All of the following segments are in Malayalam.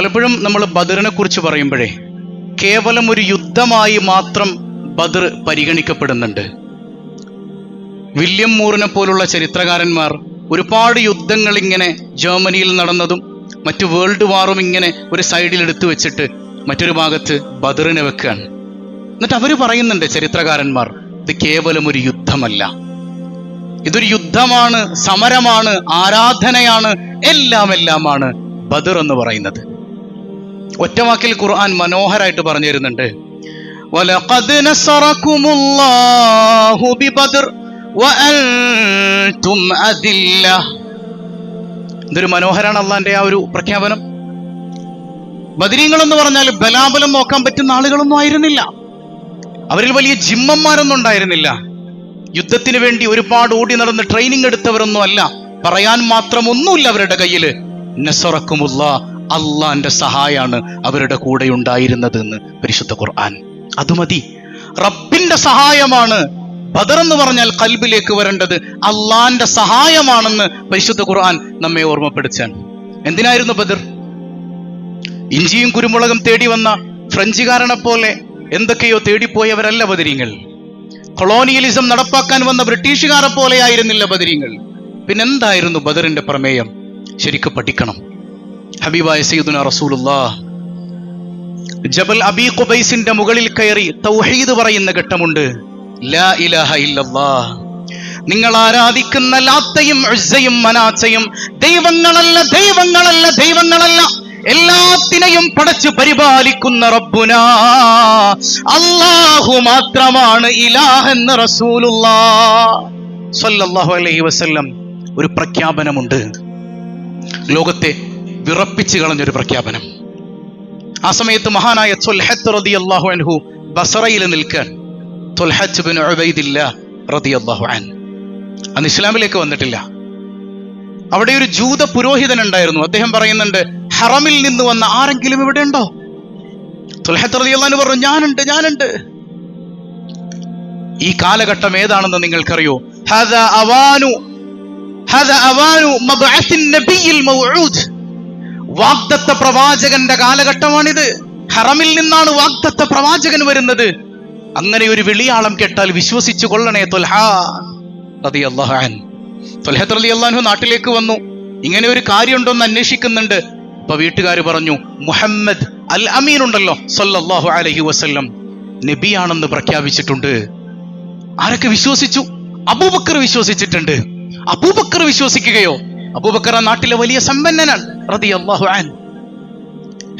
പലപ്പോഴും നമ്മൾ ബദറിനെ കുറിച്ച് പറയുമ്പോഴേ കേവലം ഒരു യുദ്ധമായി മാത്രം ബദർ പരിഗണിക്കപ്പെടുന്നുണ്ട്. വില്യം മൂറിനെ പോലുള്ള ചരിത്രകാരന്മാർ ഒരുപാട് യുദ്ധങ്ങൾ ഇങ്ങനെ ജർമ്മനിയിൽ നടന്നതും മറ്റു വേൾഡ് വാറും ഇങ്ങനെ ഒരു സൈഡിൽ എടുത്തു വെച്ചിട്ട് മറ്റൊരു ഭാഗത്ത് ബദറിനെ വെക്കുകയാണ്. എന്നിട്ട് അവർ പറയുന്നുണ്ട് ചരിത്രകാരന്മാർ ഇത് കേവലം ഒരു യുദ്ധമല്ല. ഇതൊരു യുദ്ധമാണ് സമരമാണ് ആരാധനയാണ് എല്ലാം എല്ലാമാണ് ബദർ എന്ന് പറയുന്നത്. ഒറ്റവാക്കിൽ ഖുർആൻ മനോഹരായിട്ട് പറഞ്ഞു തരുന്നുണ്ട്. ഇതൊരു മനോഹരാണ് അള്ളാന്റെ ആ ഒരു പ്രഖ്യാപനം. ബദരീങ്ങൾ എന്ന് പറഞ്ഞാൽ ബലാബലം നോക്കാൻ പറ്റുന്ന ആളുകളൊന്നും ആയിരുന്നില്ല. അവരിൽ വലിയ ജിമ്മന്മാരൊന്നും ഉണ്ടായിരുന്നില്ല. യുദ്ധത്തിന് വേണ്ടി ഒരുപാട് ഓടി നടന്ന് ട്രെയിനിങ് എടുത്തവരൊന്നും അല്ല. പറയാൻ മാത്രം ഒന്നുമില്ല അവരുടെ കയ്യിൽ നസറക്കുമുള്ള അള്ളാന്റെ സഹായാണ് അവരുടെ കൂടെ ഉണ്ടായിരുന്നത് എന്ന് പരിശുദ്ധ ഖുർആൻ. അത് മതി. റബ്ബിന്റെ സഹായമാണ്. ബദർ എന്ന് പറഞ്ഞാൽ കൽബിലേക്ക് വരേണ്ടത് അള്ളാന്റെ സഹായമാണെന്ന് പരിശുദ്ധ ഖുർആൻ നമ്മെ ഓർമ്മപ്പെടുത്താൻ. എന്തിനായിരുന്നു ബദർ? ഇഞ്ചിയും കുരുമുളകും തേടി വന്ന ഫ്രഞ്ചുകാരനെ പോലെ എന്തൊക്കെയോ തേടിപ്പോയവരല്ല ബദരീങ്ങൾ. കൊളോണിയലിസം നടപ്പാക്കാൻ വന്ന ബ്രിട്ടീഷുകാരെ പോലെയായിരുന്നില്ല ബദരീങ്ങൾ. പിന്നെന്തായിരുന്നു ബദറിന്റെ പ്രമേയം? ശരിക്കും പഠിക്കണം. ഹബീബായ സയ്യിദുന റസൂലുള്ളാ. ജബൽ അബി ഖുബൈസിന്റെ മുകളിൽ കയറി തൗഹീദ് പറയുന്ന ഘട്ടമുണ്ട്. ലാ ഇലാഹ ഇല്ലല്ലാ. നിങ്ങൾ ആരാധിക്കുന്ന ലാത്തയും ഉസ്സയും മനാച്ചയും ദൈവങ്ങളല്ല ദൈവങ്ങളല്ല ദൈവങ്ങളല്ല എല്ലാത്തിനെയും പടച്ചു പരിപാലിക്കുന്ന റബ്ബുന. അല്ലാഹു മാത്രമാണ് ഇലാഹ് എന്ന റസൂലുള്ളാ. സല്ലല്ലാഹു അലൈഹി വസല്ലം ഒരു പ്രഖ്യാപനമുണ്ട്. ലോകത്തെ വിറപ്പിച്ചു കളഞ്ഞൊരു പ്രഖ്യാപനം. ആ സമയത്ത് മഹാനായ ത്വൽഹത്ത് റളിയല്ലാഹു അൻഹു ബസറയിൽ നിൽക്കാൻ അൻ. അന്ന് ഇസ്ലാമിലേക്ക് വന്നിട്ടില്ല. അവിടെ ഒരു ജൂത പുരോഹിതൻ ഉണ്ടായിരുന്നു അദ്ദേഹം പറയുന്നുണ്ട് ഹറമിൽ നിന്ന് വന്ന ആരെങ്കിലും ഇവിടെ ഉണ്ടോ? ത്വൽഹത്ത് റതി അൻഹു പറഞ്ഞു ഞാനുണ്ട് ഞാനുണ്ട്. ഈ കാലഘട്ടം ഏതാണെന്ന് നിങ്ങൾക്കറിയോ? ഹദ അവാനു ഹദ അവാനു മബ്അസിൻ നബിയിൽ മൗഊദ്. വാഗ്ദത്ത പ്രവാചകന്റെ കാലഘട്ടമാണിത്. ഹറമിൽ നിന്നാണ് വാഗ്ദത്ത പ്രവാചകൻ വരുന്നത്. അങ്ങനെ ഒരു വിളിയാളം കേട്ടാൽ വിശ്വസിച്ചു കൊള്ളണേ തൊൽഹാ. റളിയല്ലാഹു അൻ തൊൽഹത്ത് റളിയല്ലാഹു നാട്ടിലേക്ക് വന്നു. ഇങ്ങനെ ഒരു കാര്യമുണ്ടോന്ന് അന്വേഷിക്കുന്നുണ്ട്. അപ്പൊ വീട്ടുകാർ പറഞ്ഞു മുഹമ്മദ് അൽ അമീൻ ഉണ്ടല്ലോ സല്ലാഹു അലഹി വസ്ല്ലം. നബിയാണെന്ന് പ്രഖ്യാപിച്ചിട്ടുണ്ട്. ആരൊക്കെ വിശ്വസിച്ചു? അബൂബക്കർ വിശ്വസിച്ചിട്ടുണ്ട്. അബൂബക്കർ വിശ്വസിക്കുകയോ? അബൂബക്കർ നാട്ടിലെ വലിയ സമ്പന്നനാണ് റതി അൻ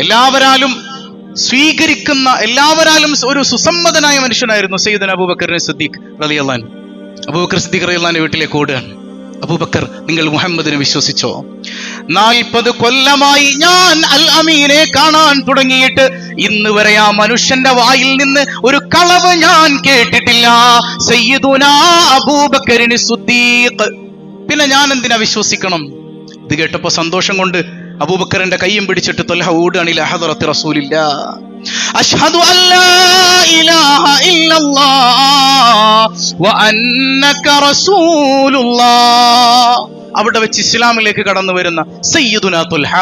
എല്ലാവരാലും സ്വീകരിക്കുന്ന എല്ലാവരാലും ഒരു സുസമ്മതനായ മനുഷ്യനായിരുന്നു സയ്യിദന അബൂബക്കറിനെ സിദ്ദീഖ് റലി അള്ളഹാൻ അബൂബക്കർ സിദ്ദീഖ് റളിയല്ലാഹുവിന്റെ വീട്ടിലേക്ക് ഓടുകയാണ്. അബൂബക്കർ നിങ്ങൾ മുഹമ്മദിനെ വിശ്വസിച്ചോ? നാൽപ്പത് കൊല്ലമായി ഞാൻ അൽ അമീനെ കാണാൻ തുടങ്ങിയിട്ട് ഇന്ന് വരെ ആ മനുഷ്യന്റെ വായിൽ നിന്ന് ഒരു കളവ് ഞാൻ കേട്ടിട്ടില്ല. സയ്യിദുന അബൂബക്കറിന് സുദ്ദീഖ് പിന്നെ ഞാൻ എന്തിനാ വിശ്വസിക്കണം? ഇത് കേട്ടപ്പോ സന്തോഷം കൊണ്ട് അബൂബക്കറിന്റെ കയ്യും പിടിച്ചിട്ട് തൊലഹ ഓടുകയാണ് ഇല ഹദറത്ത് റസൂലില്ല. അഷ്ഹദു ഇലാഹ ഇല്ലല്ലാഹ് വ അന്നക റസൂലുള്ളാഹ് അവിടെ വെച്ച് ഇസ്ലാമിലേക്ക് കടന്നു വരുന്ന സയ്യിദുന തുൽഹ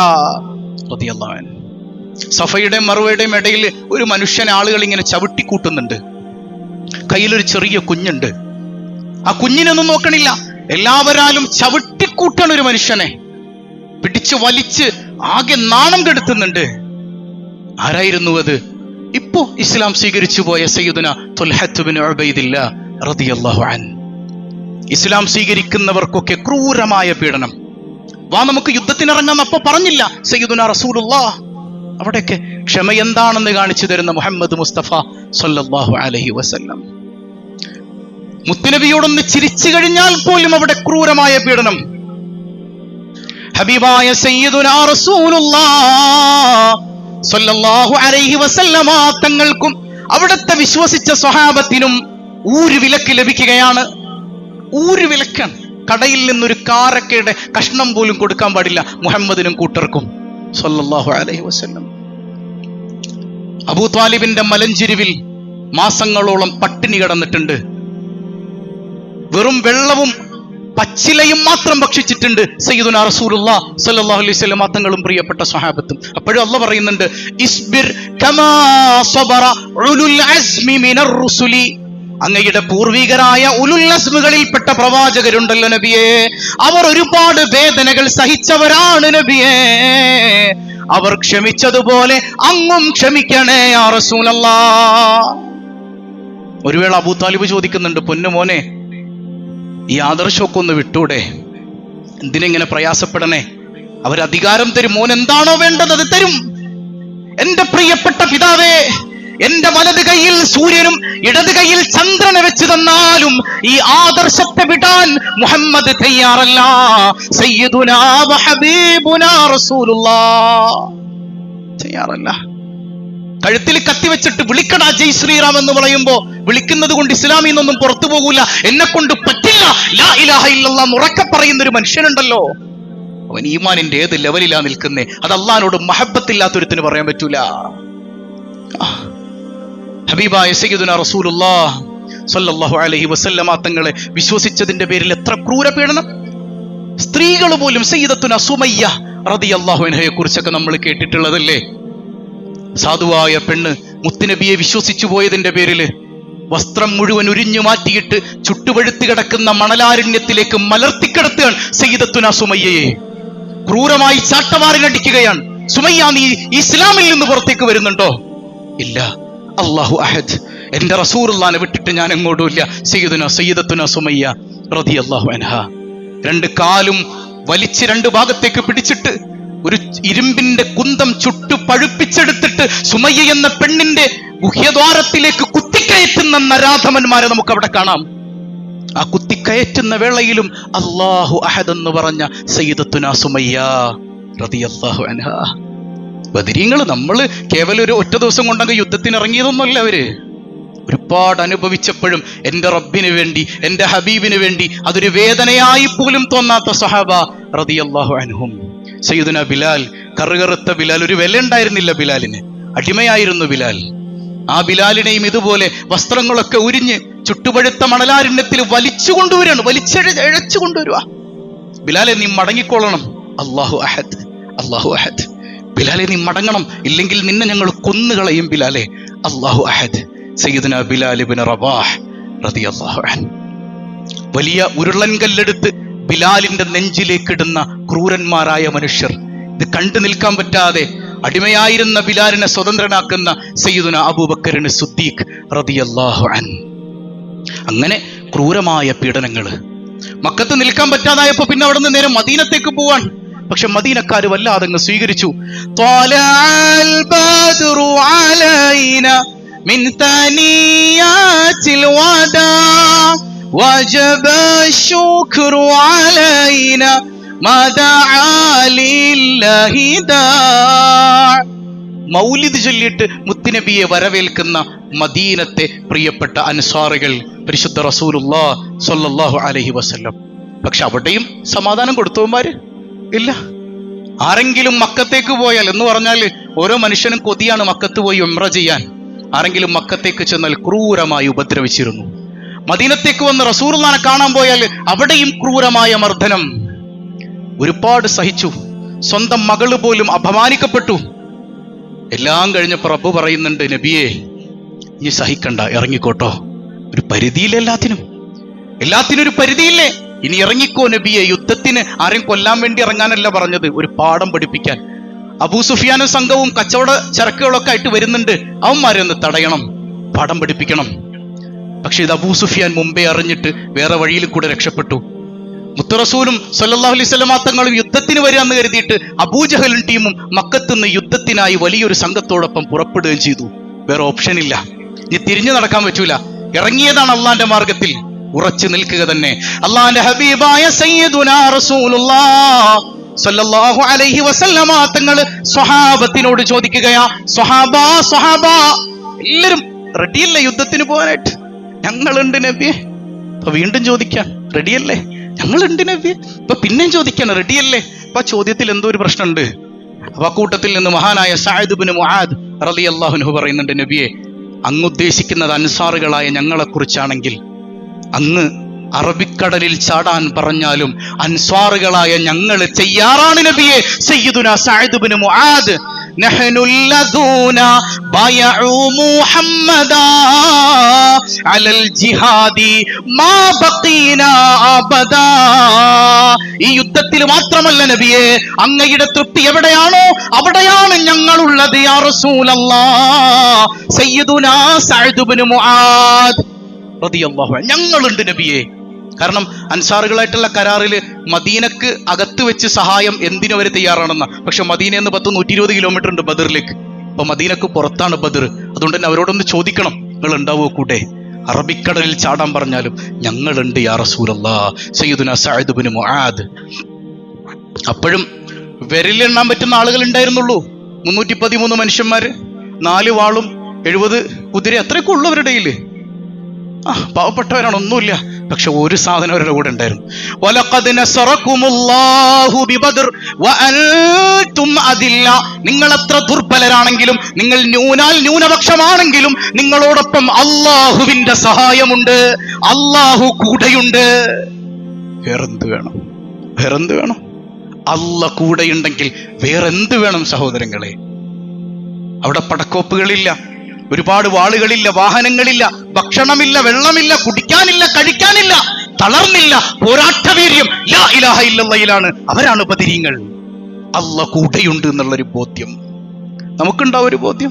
റളിയല്ലാഹു ഇടയിൽ ഒരു മനുഷ്യൻ ആളുകൾ ഇങ്ങനെ ചവിട്ടിക്കൂട്ടുന്നുണ്ട്. കയ്യിലൊരു ചെറിയ കുഞ്ഞുണ്ട്. ആ കുഞ്ഞിനൊന്നും നോക്കണില്ല. എല്ലാവരാലും ചവിട്ടിക്കൂട്ടാണ് ഒരു മനുഷ്യനെ പിടിച്ച് വലിച്ച് ആകെ നാണം കെടുത്തുന്നുണ്ട്. ആരായിരുന്നു അത്? ഇപ്പോ ഇസ്ലാം സ്വീകരിച്ചു പോയ സയ്യിദുന അൻ. ഇസ്ലാം സ്വീകരിക്കുന്നവർക്കൊക്കെ ക്രൂരമായ പീഡനം. വാ നമുക്ക് യുദ്ധത്തിനിറങ്ങാൻ അപ്പൊ പറഞ്ഞില്ല സയ്യിദുന റസൂലുള്ളാ. അവിടെയൊക്കെ ക്ഷമ എന്താണെന്ന് കാണിച്ചു തരുന്ന മുഹമ്മദ് മുസ്തഫ സല്ലല്ലാഹു അലഹി വസല്ലം. മുത്തുനബിയോടൊന്ന് ചിരിച്ചു കഴിഞ്ഞാൽ പോലും അവിടെ ക്രൂരമായ പീഡനം. ഹബീബായ അലൈഹി തങ്ങൾക്കും അവിടുത്തെ വിശ്വസിച്ച സ്വഹാബത്തിനും ഊരു വിലക്ക് ലഭിക്കുകയാണ്. ഊരു വിലക്കാണ്. കടയിൽ നിന്നൊരു കാരക്കയുടെ കഷ്ണം പോലും കൊടുക്കാൻ പാടില്ല മുഹമ്മദിനും കൂട്ടർക്കും. സ്വല്ലല്ലാഹു അലൈഹി വസല്ലം. അബൂ താലിബിന്റെ മലഞ്ചിരിവിൽ മാസങ്ങളോളം പട്ടിണി കിടന്നിട്ടുണ്ട്. വെറും വെള്ളവും പച്ചിലയും മാത്രം ഭക്ഷിച്ചിട്ടുണ്ട് സയ്യിദുന റസൂലുള്ള സല്ലല്ലാഹു അലൈഹി വസല്ലം തങ്ങളും പ്രിയപ്പെട്ട സ്വഹാബത്തും. അപ്പോഴും അല്ല പറയുന്നുണ്ട് ഇസ്ബിർ കമാ സബറ ഉലുൽ അസ്മി മിനർ റുസുലി. അങ്ങയുടെ പൂർവികരായ ഉലുല്ലസ്മുകളിൽപ്പെട്ട പ്രവാചകരുണ്ടല്ലോ നബിയെ. അവർ ഒരുപാട് വേദനകൾ സഹിച്ചവരാണ് നബിയെ. അവർ ക്ഷമിച്ചതുപോലെ അങ്ങും ക്ഷമിക്കണേ ആ റസൂലല്ലാ. ഒരു വേള അബൂ താലിബ് ചോദിക്കുന്നുണ്ട് പൊന്നു മോനെ ഈ ആദർശമൊക്കെ ഒന്ന് വിട്ടൂടെ? എന്തിനെങ്ങനെ പ്രയാസപ്പെടണേ? അവരധികാരം തരും. മോൻ എന്താണോ വേണ്ടത് അത് തരും. എന്റെ പ്രിയപ്പെട്ട പിതാവേ എന്റെ വലത് കൈയിൽ സൂര്യനും ഇടത് കൈയിൽ ചന്ദ്രനെ വെച്ച് തന്നാലും ഈ ആദർശത്തെ വിടാൻ മുഹമ്മദ് തയ്യാറല്ല. സയ്യിദുനാ വ ഹബീബുനാ തയ്യാറല്ല. കഴുത്തിൽ കത്തിവെച്ചിട്ട് വിളിക്കടാ ജയ് ശ്രീറാം എന്ന് പറയുമ്പോ വിളിക്കുന്നത് കൊണ്ട് ഇസ്ലാമിൽ നിന്നൊന്നും പുറത്തു പോകൂല. എന്നെ കൊണ്ട് പറ്റില്ല. ലാ ഇലാഹ ഇല്ലല്ലാ ഉറക്കെ പറയുന്ന ഒരു മനുഷ്യനുണ്ടല്ലോ. അവൻ ഈമാനിന്റെ ഏത് ലെവലിലാ നിൽക്കുന്നേ? അത് അള്ളഹാനോട് മഹബത്തില്ലാത്തൊരുത്തിന് പറയാൻ പറ്റൂല. ഹബീബായ സയ്യിദുന റസൂലുള്ളാഹ് സല്ലല്ലാഹു അലൈഹി വസല്ലമ തങ്ങളെ വിശ്വസിച്ചതിന്റെ പേരിൽ എത്ര ക്രൂരപീഡനം? സ്ത്രീകൾ പോലും സയ്യിദത്തുന സുമയ്യ റളിയല്ലാഹു അൻഹയെ കുറിച്ചൊക്കെ നമ്മൾ കേട്ടിട്ടുള്ളതല്ലേ? സാധുവായ പെണ്ണ് മുത്തുനബിയെ വിശ്വസിച്ചു പോയതിന്റെ പേരിൽ വസ്ത്രം മുഴുവൻ ഉരിഞ്ഞു മാറ്റിയിട്ട് ചുട്ടുപഴുത്തി കിടക്കുന്ന മണലാരണ്യത്തിലേക്ക് മലർത്തിക്കിടത്തുകയാണ് സയ്യിദത്തുന സുമയ്യയെ. ക്രൂരമായി ചാട്ടവാറിനടിക്കുകയാണ് സുമയ്യ നീ ഇസ്ലാമിൽ നിന്ന് പുറത്തേക്ക് വരുന്നുണ്ടോ? ഇല്ല. അള്ളാഹു അഹദ്. എന്റെ റസൂറുല്ലാനെ വിട്ടിട്ട് ഞാൻ എങ്ങോട്ടുമില്ല സയ്യിദുന സയ്യിദത്തുന സുമയ്യ റതി അള്ളാഹു അൻഹ. രണ്ട് കാലും വലിച്ച് രണ്ട് ഭാഗത്തേക്ക് പിടിച്ചിട്ട് ഒരു ഇരുമ്പിന്റെ കുന്തം ചുട്ടു പഴുപ്പിച്ചെടുത്തിട്ട് സുമയ്യ എന്ന പെണ്ണിന്റെ ഗുഹ്യദ്വാരത്തിലേക്ക് കുത്തിക്കയറ്റുന്ന നരാധമന്മാരെ നമുക്ക് അവിടെ കാണാം. ആ കുത്തിക്കയറ്റുന്ന വേളയിലും അള്ളാഹു അഹദ് എന്ന് പറഞ്ഞ സയ്യിദത്തുന സുമയ്യ റളിയല്ലാഹു അൻഹ. നമ്മൾ കേവലം ഒരു ഒറ്റ ദിവസം കൊണ്ടങ്ങ് യുദ്ധത്തിന് ഇറങ്ങിയതൊന്നുമല്ല അവർ. ഒരുപാട് അനുഭവിച്ചപ്പോഴും എന്റെ റബ്ബിന് വേണ്ടി എന്റെ ഹബീബിന് വേണ്ടി അതൊരു വേദനയായി പോലും തോന്നാത്ത സഹാബ റളിയല്ലാഹു അൻഹും. സയ്യിദുന ബിലാൽ കറുകറുത്ത ബിലാൽ ഒരു വില ഉണ്ടായിരുന്നില്ല ബിലാലിന്. അടിമയായിരുന്നു ബിലാൽ. ആ ബിലാലിനെയും ഇതുപോലെ വസ്ത്രങ്ങളൊക്കെ ഉരിഞ്ഞ് ചുട്ടുപഴുത്ത മണലാരണ്യത്തിൽ വലിച്ചു കൊണ്ടുവരാണ് വലിച്ചഴച്ചു കൊണ്ടുവരുക ബിലാലെ നീ മടങ്ങിക്കൊള്ളണം. അള്ളാഹു അഹദ് അള്ളാഹു അഹദ്. ബിലാലെ നീ മടങ്ങണം. ഇല്ലെങ്കിൽ നിന്നെ ഞങ്ങൾ കൊന്നുകളയും ബിലാലെ. അള്ളാഹു അഹദ്. സയ്യിദുന ബിലാൽ ഇബ്നു റബാഹ് റളിയല്ലാഹു അള്ളാഹു വലിയ ഉരുളൻകല്ലെടുത്ത് ബിലാലിന്റെ നെഞ്ചിലേക്കിടുന്ന ക്രൂരന്മാരായ മനുഷ്യർ. ഇത് കണ്ടു നിൽക്കാൻ പറ്റാതെ അടിമയായിരുന്ന ബിലാലിനെ സ്വതന്ത്രനാക്കുന്ന സയ്യിദുന അബൂബക്കറിന് സുദ്ദീഖ് റളിയല്ലാഹു അൻ അങ്ങനെ ക്രൂരമായ പീഡനങ്ങൾ മക്കത്ത് നിൽക്കാൻ പറ്റാതായപ്പോ പിന്നെ അവിടെ നിന്ന് നേരെ മദീനത്തേക്ക് പോവാൻ. പക്ഷെ മദീനക്കാർ വല്ലാതെ അങ്ങ് സ്വീകരിച്ചു. തനിയാത്തിൽ വദാ. وجب الشكر علينا ما دعا لله داع മൗലിദ് ചൊല്ലിയിട്ട് മുത്തുനബിയെ വരവേൽക്കുന്ന മദീനത്തെ പ്രിയപ്പെട്ട അൻസാറുകൾ പരിശുദ്ധ റസൂലുല്ലാ സ്വല്ലല്ലാഹു അലൈഹി വസല്ലം പക്ഷെ അവിടെയും സമാധാനം കൊടുത്തവന്മാര് ഇല്ല ആരെങ്കിലും മക്കത്തേക്ക് പോയാൽ എന്ന് പറഞ്ഞാൽ ഓരോ മനുഷ്യനും കൊതിയാണ് മക്കത്ത് പോയി ഉംറ ചെയ്യാൻ ആരെങ്കിലും മക്കത്തേക്ക് ചെന്നാൽ ക്രൂരമായി ഉപദ്രവിച്ചിരുന്നു മദീനത്തേക്ക് വന്ന് റസൂർലാനെ കാണാൻ പോയാൽ അവിടെയും ക്രൂരമായ മർദ്ദനം. ഒരുപാട് സഹിച്ചു. സ്വന്തം മകൾ പോലും അപമാനിക്കപ്പെട്ടു. എല്ലാം കഴിഞ്ഞ പ്രഭു പറയുന്നുണ്ട് നബിയെ ഇനി സഹിക്കണ്ട ഇറങ്ങിക്കോട്ടോ. ഒരു പരിധിയില്ല എല്ലാത്തിനും. എല്ലാത്തിനും ഒരു പരിധിയില്ലേ? ഇനി ഇറങ്ങിക്കോ നബിയെ യുദ്ധത്തിന് ആരെയും കൊല്ലാൻ വേണ്ടി ഇറങ്ങാനല്ല പറഞ്ഞത്. ഒരു പാഠം പഠിപ്പിക്കാൻ. അബൂ സുഫിയാനും സംഘവും കച്ചവട ചരക്കുകളൊക്കെ ആയിട്ട് വരുന്നുണ്ട്. അവന്മാരെ ഒന്ന് തടയണം പാഠം പഠിപ്പിക്കണം. പക്ഷെ ഇത് അബൂ സുഫിയാൻ മുമ്പേ അറിഞ്ഞിട്ട് വേറെ വഴിയിൽ കൂടെ രക്ഷപ്പെട്ടു. മുത്തറസൂലും സല്ലാഹു അലൈഹി സ്വലമാ തങ്ങളും യുദ്ധത്തിന് വരാമെന്ന് കരുതിയിട്ട് അബൂജഹലും ടീമും മക്കത്തുനിന്ന് യുദ്ധത്തിനായി വലിയൊരു സംഘത്തോടൊപ്പം പുറപ്പെടുകയും ചെയ്തു. വേറെ ഓപ്ഷൻ ഇല്ല. ഇനി തിരിഞ്ഞു നടക്കാൻ പറ്റൂല. ഇറങ്ങിയതാണ് അള്ളാന്റെ മാർഗത്തിൽ ഉറച്ചു നിൽക്കുക തന്നെ. അള്ളാന്റെ ഹബീബായ സല്ലല്ലാഹു അലൈഹി വസല്ലമ സ്വഹാബത്തിനോട് ചോദിക്കുകയാ സ്വഹാബാ സ്വഹാബ. എല്ലാരും റെഡിയല്ല യുദ്ധത്തിന് പോകാനായിട്ട്? ഞങ്ങളുണ്ട് നബിയെ അപ്പൊ വീണ്ടും ചോദിക്കാൻ റെഡിയല്ലേ ഞങ്ങളുണ്ട് നബിയെ ഇപ്പൊ പിന്നെയും ചോദിക്കാൻ റെഡിയല്ലേ അപ്പൊ ചോദ്യത്തിൽ എന്തോ ഒരു പ്രശ്നമുണ്ട്. അപ്പൊ കൂട്ടത്തിൽ നിന്ന് മഹാനായ സായിദ് മുഹാദ് റലി റളിയല്ലാഹു പറയുന്നുണ്ട് നബിയെ അങ്ങ് ഉദ്ദേശിക്കുന്നത് അൻസാറുകളായ ഞങ്ങളെ കുറിച്ചാണെങ്കിൽ അങ്ങ് അറബിക്കടലിൽ ചാടാൻ പറഞ്ഞാലും അൻസ്വാറുകളായ ഞങ്ങൾ ചെയ്യാറാണ് നബിയെ. സയ്യിദുന സഅദ് ഇബ്നു മുആദ് نحن الذين بايعوا محمدا على الجهاد ما بقينا أبدا ഈ യുദ്ധത്തിൽ മാത്രമല്ല നബിയെ അങ്ങയുടെ തൃപ്തി എവിടെയാണോ അവിടെയാണ് ഞങ്ങളുള്ളത് യാ റസൂലല്ലാ സയ്യിദുനാ സഅദ് ഇബ്നു മുആദ് റളിയല്ലാഹു അൻഹു ഞങ്ങളുണ്ട് നബിയെ കാരണം അൻസാറുകളായിട്ടുള്ള കരാറിൽ മദീനക്ക് അകത്ത് വെച്ച് സഹായം എന്തിനു അവർ തയ്യാറാണെന്ന. പക്ഷെ മദീന എന്ന് പത്ത് നൂറ്റി ഇരുപത് കിലോമീറ്റർ ഉണ്ട് ബദറിലേക്ക്. അപ്പൊ മദീനക്ക് പുറത്താണ് ബദർ. അതുകൊണ്ട് തന്നെ അവരോടൊന്ന് ചോദിക്കണം നിങ്ങൾ ഉണ്ടാവുമോ കൂട്ടെ അറബിക്കടലിൽ ചാടാൻ പറഞ്ഞാലും ഞങ്ങളുണ്ട് മുആദ്. അപ്പോഴും വിരലിലെണ്ണാൻ പറ്റുന്ന ആളുകൾ ഉണ്ടായിരുന്നുള്ളൂ. മുന്നൂറ്റി പതിമൂന്ന് മനുഷ്യന്മാര് നാല് വാളും എഴുപത് കുതിര അത്രയൊക്കെ ഉള്ളവരുടെ ആ പാവപ്പെട്ടവരാണ് ഒന്നുമില്ല. പക്ഷെ ഒരു സാധനം അവരുടെ കൂടെ ഉണ്ടായിരുന്നു. നിങ്ങൾ എത്ര ദുർബലരാണെങ്കിലും നിങ്ങൾ ന്യൂനാൽ ന്യൂനപക്ഷമാണെങ്കിലും നിങ്ങളോടൊപ്പം അള്ളാഹുവിന്റെ സഹായമുണ്ട്. അള്ളാഹു കൂടെയുണ്ട്. വേറെന്ത് വേണം? വേറെന്ത് വേണം? അല്ല കൂടെയുണ്ടെങ്കിൽ വേറെന്ത് വേണം സഹോദരങ്ങളെ? അവിടെ പടക്കോപ്പുകളില്ല. ഒരുപാട് വാളുകളില്ല വാഹനങ്ങളില്ല ഭക്ഷണമില്ല വെള്ളമില്ല കുടിക്കാനില്ല കഴിക്കാനില്ല തളർന്നില്ല പോരാട്ടവീര്യം ലാ ഇലാഹ അവരാണ് ബദിരീങ്ങൾ അല്ല കൂടെയുണ്ട് എന്നുള്ളൊരു ബോധ്യം. നമുക്കുണ്ടോ ഒരു ബോധ്യം?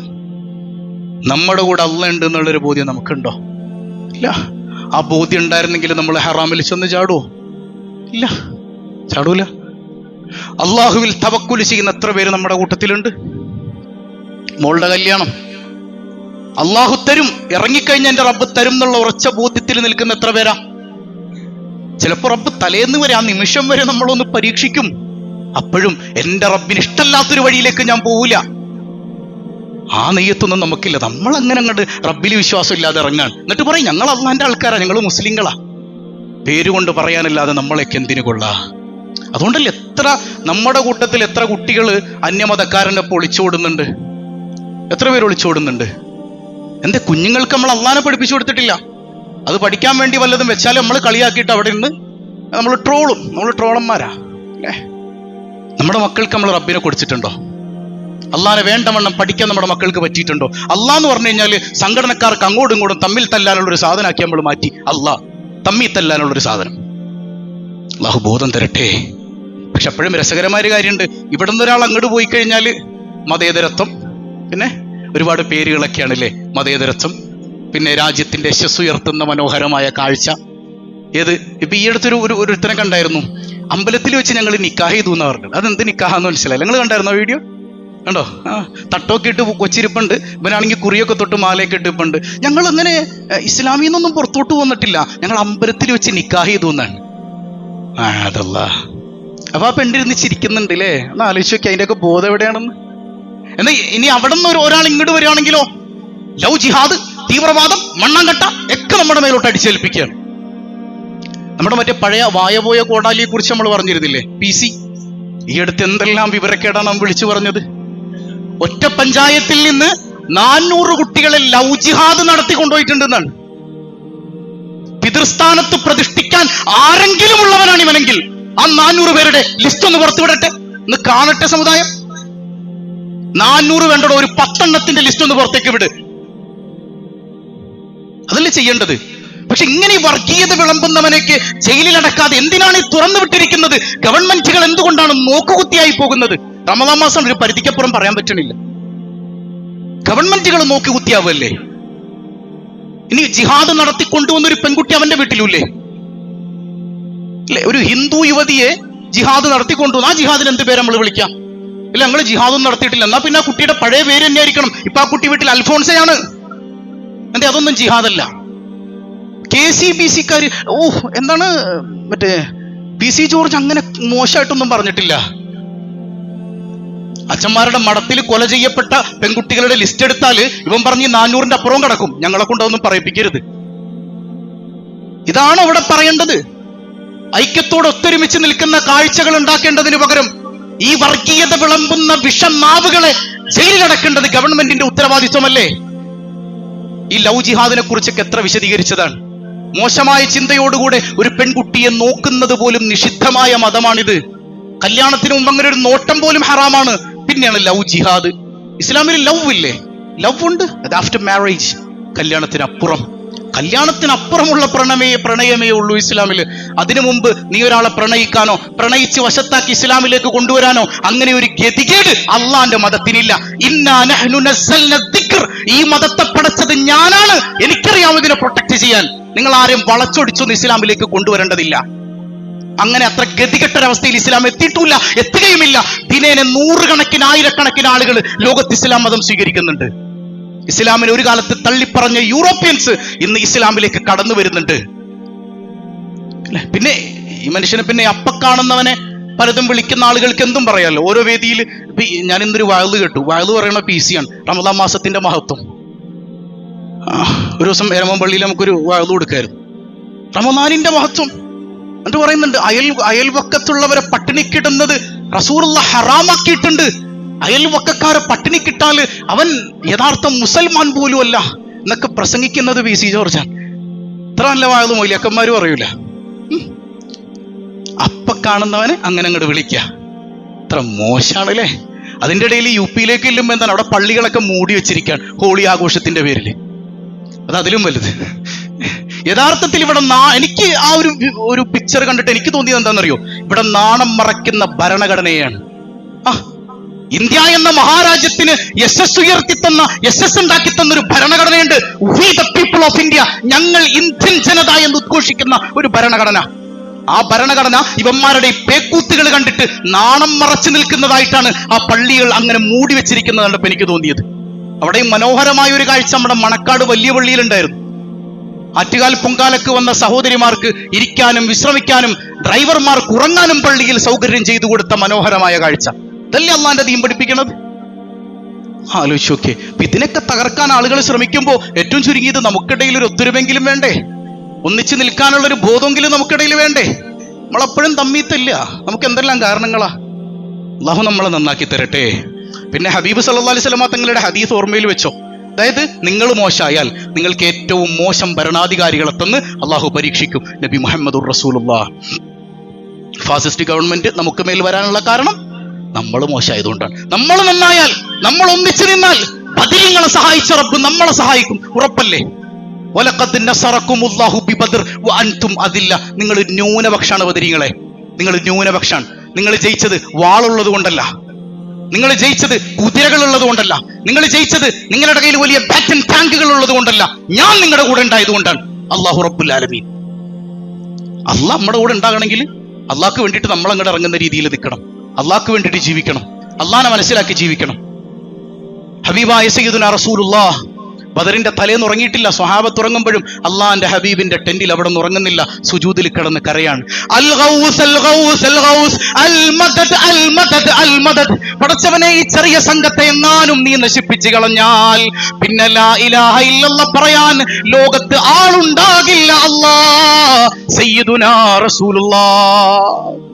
നമ്മുടെ കൂടെ അല്ല ഉണ്ട് എന്നുള്ളൊരു ബോധ്യം നമുക്കുണ്ടോ? ഇല്ല. ആ ബോധ്യം ഉണ്ടായിരുന്നെങ്കിൽ നമ്മൾ ഹറാമിൽ ചെന്ന് ചാടുവോ? ഇല്ല. ചാടൂല. അള്ളാഹുവിൽ തവക്കുലി ചെയ്യുന്ന എത്ര പേര് നമ്മുടെ കൂട്ടത്തിലുണ്ട്? മോളുടെ കല്യാണം. അള്ളാഹു തരും. ഇറങ്ങിക്കഴിഞ്ഞ എന്റെ റബ്ബ് തരും എന്നുള്ള ഉറച്ച ബോധ്യത്തിൽ നിൽക്കുന്ന എത്ര പേരാ? ചിലപ്പോൾ റബ്ബ് തലേന്ന് വരെ ആ നിമിഷം വരെ നമ്മളൊന്ന് പരീക്ഷിക്കും. അപ്പോഴും എന്റെ റബ്ബിന് ഇഷ്ടമല്ലാത്തൊരു വഴിയിലേക്ക് ഞാൻ പോവില്ല ആ നെയ്യത്തൊന്നും നമുക്കില്ല. നമ്മൾ അങ്ങനെ അങ്ങോട്ട് റബ്ബിൽ വിശ്വാസം ഇല്ലാതെ ഇറങ്ങാൻ. എന്നിട്ട് പറയും ഞങ്ങൾ അള്ളാന്റെ ആൾക്കാരാണ് ഞങ്ങൾ മുസ്ലിങ്ങളാ. പേരുകൊണ്ട് പറയാനല്ലാതെ നമ്മളേക്ക് എന്തിനു കൊള്ളാ? അതുകൊണ്ടല്ലേ എത്ര നമ്മുടെ കൂട്ടത്തിൽ എത്ര കുട്ടികൾ അന്യമതക്കാരന്റെ ഒപ്പം ഒളിച്ചോടുന്നുണ്ട് എത്ര പേര് ഒളിച്ചോടുന്നുണ്ട്? എന്റെ കുഞ്ഞുങ്ങൾക്ക് നമ്മൾ അള്ളാനെ പഠിപ്പിച്ചു കൊടുത്തിട്ടില്ല. അത് പഠിക്കാൻ വേണ്ടി വല്ലതും വെച്ചാലും നമ്മൾ കളിയാക്കിയിട്ട് അവിടെ നിന്ന് നമ്മൾ ട്രോളും. നമ്മൾ ട്രോളന്മാരാ. അല്ലേ നമ്മുടെ മക്കൾക്ക് നമ്മൾ റബ്ബിനെ കൊടുത്തിട്ടുണ്ടോ? അള്ളാനെ വേണ്ടവണ്ണം പഠിക്കാൻ നമ്മുടെ മക്കൾക്ക് പറ്റിയിട്ടുണ്ടോ? അള്ളാന്ന് പറഞ്ഞു കഴിഞ്ഞാൽ സംഘടനക്കാർക്ക് അങ്ങോട്ടും ഇങ്ങോട്ടും തമ്മിൽ തല്ലാനുള്ള ഒരു സാധനമാക്കി നമ്മൾ മാറ്റി. അള്ളാ തമ്മിൽ തല്ലാനുള്ള ഒരു സാധനം. അള്ളാഹു ബോധം തരട്ടെ. പക്ഷെ അപ്പോഴും രസകരമായ ഒരു കാര്യമുണ്ട്. ഇവിടെ നിന്ന് ഒരാൾ അങ്ങോട്ട് പോയി കഴിഞ്ഞാൽ മതേതരത്വം. പിന്നെ ഒരുപാട് പേരുകളൊക്കെയാണ് അല്ലേ മതേതരത്വം. പിന്നെ രാജ്യത്തിന്റെ യശസ് ഉയർത്തുന്ന മനോഹരമായ കാഴ്ച. ഏത്? ഇപ്പം ഈ അടുത്തൊരു ഒരു ഒരുത്തനെ കണ്ടായിരുന്നു. അമ്പലത്തിൽ വെച്ച് ഞങ്ങൾ നിക്കാഹ് ചെയ്തു എന്ന് പറഞ്ഞത്. അതെന്ത് നിക്കാഹാന്ന് മനസ്സിലായി നിങ്ങൾ കണ്ടായിരുന്നോ വീഡിയോ? കണ്ടോ? ആ തട്ടൊക്കെ ഇട്ട് കൊച്ചിരിപ്പുണ്ട്. ഇവനാണെങ്കിൽ കുറിയൊക്കെ തൊട്ട് മാലയൊക്കെ ഇട്ടിപ്പുണ്ട് ഞങ്ങൾ അങ്ങനെ ഇസ്ലാമിൽ നിന്നൊന്നും പുറത്തോട്ട് വന്നിട്ടില്ല. ഞങ്ങൾ അമ്പലത്തിൽ വെച്ച് നിക്കാഹ് ചെയ്തു എന്നാണ്. ആ അതല്ല. അപ്പൊ ആ പെണ്ണിരുന്ന് ചിരിക്കുന്നുണ്ട് അല്ലേ ഒന്ന് ആലോചിച്ച് നോക്കി. അതിന്റെ ഒക്കെ ബോധം എവിടെയാണെന്ന്? എന്നാ ഇനി അവിടെ നിന്ന് ഒരു ഒരാൾ ഇങ്ങോട്ട് വരികയാണെങ്കിലോ? ലവ് ജിഹാദ് തീവ്രവാദം മണ്ണാങ്കട്ട ഒക്കെ നമ്മുടെ മേലോട്ട് അടിച്ചേൽപ്പിക്കുകയാണ്. നമ്മുടെ മറ്റേ പഴയ വായപോയ കോടാലിയെ കുറിച്ച് നമ്മൾ പറഞ്ഞിരുന്നില്ലേ? P C. ഈ അടുത്ത് എന്തെല്ലാം വിവരക്കേടാണ് നാം വിളിച്ചു പറഞ്ഞത്? ഒറ്റ പഞ്ചായത്തിൽ നിന്ന് നാനൂറ് കുട്ടികളെ ലവ് ജിഹാദ് നടത്തി കൊണ്ടുപോയിട്ടുണ്ടെന്നാണ് പിതൃസ്ഥാനത്ത് പ്രതിഷ്ഠിക്കാൻ ആരെങ്കിലും ഉള്ളവനാണ് ഇവനെങ്കിൽ ആ നാനൂറ് പേരുടെ ലിസ്റ്റ് ഒന്ന് പുറത്തുവിടട്ടെ. ഒന്ന് കാണട്ടെ സമുദായം. നാനൂറ് വേണ്ടടോ ഒരു പത്തെണ്ണത്തിന്റെ ലിസ്റ്റ് ഒന്ന് പുറത്തേക്ക് വിട്. അതല്ലേ ചെയ്യേണ്ടത്? പക്ഷെ ഇങ്ങനെ വർഗീയത വിളമ്പുന്നവനേക്ക് ജയിലിൽ അടക്കാതെ എന്തിനാണ് ഈ തുറന്നു വിട്ടിരിക്കുന്നത്? ഗവൺമെന്റുകൾ എന്തുകൊണ്ടാണ് നോക്കുകുത്തിയായി പോകുന്നത്? റമദാൻ മാസം ഒരു പരിധിക്കപ്പുറം പറയാൻ പറ്റണില്ല. ഗവൺമെന്റുകൾ നോക്കുകുത്തിയാവല്ലേ ഇനി ജിഹാദ് നടത്തി കൊണ്ടുവന്ന ഒരു പെൺകുട്ടി അവന്റെ വീട്ടിലൂല്ലേ? അല്ലെ ഒരു ഹിന്ദു യുവതിയെ ജിഹാദ് നടത്തിക്കൊണ്ടുവന്നു. ആ ജിഹാദിന് എന്ത് പേര് നമ്മൾ വിളിക്കാം? ഇല്ല ഞങ്ങൾ ജിഹാദൊന്നും നടത്തിയിട്ടില്ല. എന്നാ പിന്നെ ആ കുട്ടിയുടെ പഴയ പേര് തന്നെ ആയിരിക്കണം ഇപ്പൊ ആ കുട്ടി വീട്ടിൽ അൽഫോൺസയാണ്. എന്തേ അതൊന്നും ജിഹാദല്ല. കെ സി ബി സിക്കാര് ഓ എന്താണ് മറ്റേ പി സി ജോർജ് അങ്ങനെ മോശമായിട്ടൊന്നും പറഞ്ഞിട്ടില്ല. അച്ഛന്മാരുടെ മഠത്തിൽ കൊല ചെയ്യപ്പെട്ട പെൺകുട്ടികളുടെ ലിസ്റ്റ് എടുത്താൽ ഇവൻ പറഞ്ഞ് നാനൂറിന്റെ അപ്പുറവും കിടക്കും. ഞങ്ങളെ കൊണ്ടൊന്നും പറയിപ്പിക്കരുത്. ഇതാണ് അവിടെ പറയേണ്ടത്. ഐക്യത്തോട് ഒത്തൊരുമിച്ച് നിൽക്കുന്ന കാഴ്ചകൾ ഉണ്ടാക്കേണ്ടതിന് പകരം ഈ വർഗീയത വിളമ്പുന്ന വിഷനാവുകളെ ജയിലിലടക്കേണ്ടത് ഗവൺമെന്റിന്റെ ഉത്തരവാദിത്വമല്ലേ? ഈ ലവ് ജിഹാദിനെ കുറിച്ചൊക്കെ എത്ര വിശദീകരിച്ചതാണ്. മോശമായ ചിന്തയോടുകൂടെ ഒരു പെൺകുട്ടിയെ നോക്കുന്നത് പോലും നിഷിദ്ധമായ മതമാണിത്. കല്യാണത്തിന് മുമ്പ് അങ്ങനെ ഒരു നോട്ടം പോലും ഹറാമാണ്. പിന്നെയാണ് ലവ് ജിഹാദ്. ഇസ്ലാമിൽ ലവ് ഇല്ലേ? ലവ് ഉണ്ട്. After marriage. കല്യാണത്തിനപ്പുറം കല്യാണത്തിനപ്പുറമുള്ള പ്രണമേ പ്രണയമേ ഉള്ളൂ ഇസ്ലാമിൽ അതിനു മുമ്പ് നീ ഒരാളെ പ്രണയിക്കാനോ പ്രണയിച്ച് വശത്താക്കി ഇസ്ലാമിലേക്ക് കൊണ്ടുവരാനോ അങ്ങനെ ഒരു ഗതികേട് അള്ളാന്റെ മതത്തിനില്ല. ഈ മതത്തെ പടച്ചത് ഞാനാണ്. എനിക്കറിയാം ഇതിനെ പ്രൊട്ടക്ട് ചെയ്യാൻ. നിങ്ങൾ ആരും വളച്ചൊടിച്ചൊന്നും ഇസ്ലാമിലേക്ക് കൊണ്ടുവരേണ്ടതില്ല. അങ്ങനെ അത്ര ഗതികെട്ടൊരവസ്ഥയിൽ ഇസ്ലാം എത്തിയിട്ടില്ല എത്തുകയുമില്ല. ദിനേനെ നൂറുകണക്കിന് ആയിരക്കണക്കിന് ആളുകൾ ലോകത്ത് ഇസ്ലാം മതം സ്വീകരിക്കുന്നുണ്ട്. ഇസ്ലാമിനെ ഒരു കാലത്ത് തള്ളിപ്പറഞ്ഞ യൂറോപ്യൻസ് ഇന്ന് ഇസ്ലാമിലേക്ക് കടന്നു വരുന്നുണ്ട്? പിന്നെ ഈ മനുഷ്യനെ പിന്നെ അപ്പ കാണുന്നവനെ പലതും വിളിക്കുന്ന ആളുകൾക്ക് എന്തും പറയാമല്ലോ ഓരോ വേദിയിൽ ഞാൻ ഇന്നൊരു വയൽ കേട്ടു. വയൽ പറയണ പി സി ആണ്. റമദാ മാസത്തിന്റെ മഹത്വം. ഒരു ദിവസം എരമം പള്ളിയിൽ നമുക്കൊരു വയൽ കൊടുക്കായിരുന്നു. റമദാനിന്റെ മഹത്വം. എന്നിട്ട് പറയുന്നുണ്ട് അയൽ അയൽവക്കത്തുള്ളവരെ പട്ടിണിക്കിടുന്നത് റസൂറുള്ള ഹറാമാക്കിയിട്ടുണ്ട്. അയൽവക്കക്കാരെ പട്ടിണിക്കിട്ടാൽ അവൻ യഥാർത്ഥ മുസൽമാൻ പോലും അല്ല എന്നൊക്കെ പ്രസംഗിക്കുന്നത് വി സി ജോർജാൻ ഇത്ര നല്ല വായത് മൊയിലിയക്കന്മാരും അറിയൂല. അപ്പൊ കാണുന്നവനെ അങ്ങനെ അങ്ങോട്ട് വിളിക്കുക ഇത്ര മോശാണല്ലേ? അതിന്റെ ഇടയിൽ യു പിയിലേക്ക് ഇല്ലുമ്പോൾ എന്താണ്? അവിടെ പള്ളികളൊക്കെ മൂടി വെച്ചിരിക്കുകയാണ് ഹോളി ആഘോഷത്തിന്റെ പേരിൽ അത് അതിലും വലുത്. യഥാർത്ഥത്തിൽ ഇവിടെ നാ- എനിക്ക് ആ ഒരു ഒരു പിക്ചർ കണ്ടിട്ട് എനിക്ക് തോന്നിയത് എന്താണെന്നറിയോ? ഇവിടെ നാണം മറയ്ക്കുന്ന ഭരണഘടനയാണ്. ആ ഇന്ത്യ എന്ന മഹാരാജ്യത്തിന് യശസ് ഉയർത്തി തന്ന യശസ് ഉണ്ടാക്കി തന്ന ഒരു ഭരണഘടനയുണ്ട്. We the people of India ഞങ്ങൾ ഇന്ത്യൻ ജനത എന്ന് ഉദ്ഘോഷിക്കുന്ന ഒരു ഭരണഘടന. ആ ഭരണഘടന ഇവന്മാരുടെ പേക്കൂത്തുകൾ കണ്ടിട്ട് നാണം മറച്ചു നിൽക്കുന്നതായിട്ടാണ് ആ പള്ളികൾ അങ്ങനെ മൂടി വെച്ചിരിക്കുന്നത് കണ്ടപ്പോ എനിക്ക് തോന്നിയത്. അവിടെ മനോഹരമായ ഒരു കാഴ്ച നമ്മുടെ മണക്കാട് വലിയ പള്ളിയിലുണ്ടായിരുന്നു. ആറ്റുകാൽ പൊങ്കാലക്ക് വന്ന സഹോദരിമാർക്ക് ഇരിക്കാനും വിശ്രമിക്കാനും ഡ്രൈവർമാർക്ക് ഉറങ്ങാനും പള്ളിയിൽ സൗകര്യം ചെയ്തു കൊടുത്ത മനോഹരമായ കാഴ്ച. ഇതല്ലേ അള്ളാന്റെ ദീൻ പഠിപ്പിക്കണത്? ആലോചിച്ച് ഓക്കെ ഇതിനൊക്കെ തകർക്കാൻ ആളുകൾ ശ്രമിക്കുമ്പോൾ ഏറ്റവും ചുരുങ്ങിയത് നമുക്കിടയിൽ ഒരു ഒത്തൊരുമെങ്കിലും വേണ്ടേ? ഒന്നിച്ചു നിൽക്കാനുള്ള ഒരു ബോധമെങ്കിലും നമുക്കിടയിൽ വേണ്ടേ? നമ്മളെപ്പോഴും തമ്മീത്തല്ല നമുക്ക് എന്തെല്ലാം കാരണങ്ങളാ? അള്ളാഹു നമ്മളെ നന്നാക്കി തരട്ടെ. പിന്നെ ഹബീബ് സല്ലാ അലൈഹി സ്വലമ തങ്ങളുടെ ഹദീസ് ഓർമ്മയിൽ വെച്ചോ. അതായത് നിങ്ങൾ മോശമായാൽ നിങ്ങൾക്ക് ഏറ്റവും മോശം ഭരണാധികാരികളെ തന്ന് അള്ളാഹു പരീക്ഷിക്കും. നബി മുഹമ്മദ് റസൂലുള്ള ഫാസിസ്റ്റ് ഗവൺമെന്റ് നമുക്ക് മേൽ വരാനുള്ള കാരണം നമ്മൾ മോശമായതുകൊണ്ടാണ്. നമ്മൾ നന്നായാൽ നമ്മൾ ഒന്നിച്ചു നിന്നാൽ ബദരീങ്ങളെ സഹായിച്ച റബ്ബ് നമ്മളെ സഹായിക്കും. ഉറപ്പല്ലേ? വഅൻതും അതില്ല. നിങ്ങൾ ന്യൂനപക്ഷാണ് ബദരീങ്ങളെ നിങ്ങൾ ന്യൂനപക്ഷാണ്. നിങ്ങൾ ജയിച്ചത് വാളുള്ളത് കൊണ്ടല്ല. നിങ്ങൾ ജയിച്ചത് കുതിരകൾ ഉള്ളത് കൊണ്ടല്ല. നിങ്ങൾ ജയിച്ചത് നിങ്ങളുടെ കയ്യിൽ വലിയ ബാറ്റൻ ടാങ്കുകൾ ഉള്ളത് കൊണ്ടല്ല. ഞാൻ നിങ്ങളുടെ കൂടെ ഉണ്ടായത് കൊണ്ടാണ്. അള്ളാഹു റബ്ബുൽ ആലമീൻ. അള്ളാഹ് നമ്മുടെ കൂടെ ഉണ്ടാകണമെങ്കിൽ അള്ളാഹ്ക്ക് വേണ്ടിയിട്ട് നമ്മൾ അങ്ങോട്ട് ഇറങ്ങുന്ന രീതിയിൽ നിൽക്കണം. അള്ളാഹ്ക്ക് വേണ്ടിയിട്ട് ജീവിക്കണം. അള്ളാഹിനെ മനസ്സിലാക്കി ജീവിക്കണം. ഹബീബായ സയ്യിദുന റസൂലുള്ളാഹ്. ബദറിന്റെ തലേന്ന് ഉറങ്ങിയിട്ടില്ല. സ്വഹാബത്ത് ഉറങ്ങുമ്പോഴും അള്ളാന്റെ ഹബീബിന്റെ ടെന്റിൽ അവിടെ നിന്ന് ഉറങ്ങുന്നില്ല. സുജൂദിൽ കിടന്ന് കരയാണ്. പടച്ചവനെ ഈ ചെറിയ സംഘത്തെ എങ്ങാനും നീ നശിപ്പിച്ചു കളഞ്ഞാൽ പിന്നെ പറയാൻ ലോകത്ത് ആളുണ്ടാകില്ല. അല്ലാ സയ്യിദുനാ റസൂലുള്ളാഹ്.